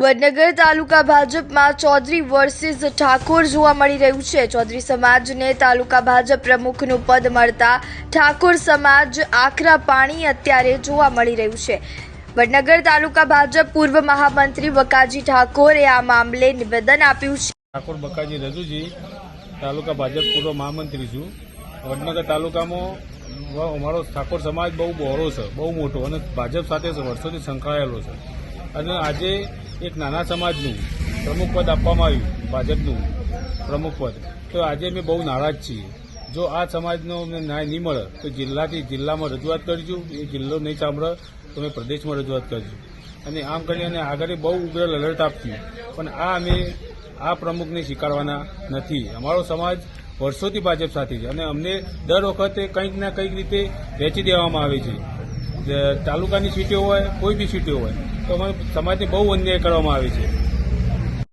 વડનગર તાલુકા ભાજપમાં ચૌધરી વર્સિસ ઠાકોર જોવા મળી રહ્યું છે. ચૌધરી સમાજને તાલુકા ભાજપ પ્રમુખનું પદ મળતા ઠાકોર સમાજ આકરા પાણી અત્યારે જોવા મળી રહ્યું છે. વડનગર તાલુકા ભાજપ પૂર્વ મહામંત્રી વકાજી ઠાકોરે આ મામલે નિવેદન આપ્યું છે. ઠાકોર બકાજી રજુજી, તાલુકા ભાજપ પૂર્વ મહામંત્રી છું. વડનગર તાલુકામાં અમારો ઠાકોર સમાજ બહુ બહોળો છે, બહુ મોટો, અને ભાજપ સાથે વર્ષોથી સંકળાયેલો છે. અને આજે એક નાના સમાજનું પ્રમુખ પદ આપવામાં આવ્યું, ભાજપનું પ્રમુખ પદ. તો આજે અમે બહુ નારાજ છીએ. જો આ સમાજનો અમને ન્યાય નહીં મળે, તો જિલ્લાથી જિલ્લામાં રજૂઆત કરીશું એ જિલ્લો નહીં સાંભળે, તો અમે પ્રદેશમાં રજૂઆત કરજો. અને આમ કરી અને આગળ બહુ ઉગ્ર લડત આપતી પણ આ અમે આ પ્રમુખને સ્વીકારવાના નથી. અમારો સમાજ વર્ષોથી ભાજપ સાથે છે. અને અમને દર વખતે કંઈક ના કંઈક રીતે વેચી દેવામાં આવે છે. તાલુકાની સીટો હોય, કોઈ બી સીટો હોય, તો અમારે સમાજને બહુ અન્યાય કરવામાં આવે છે.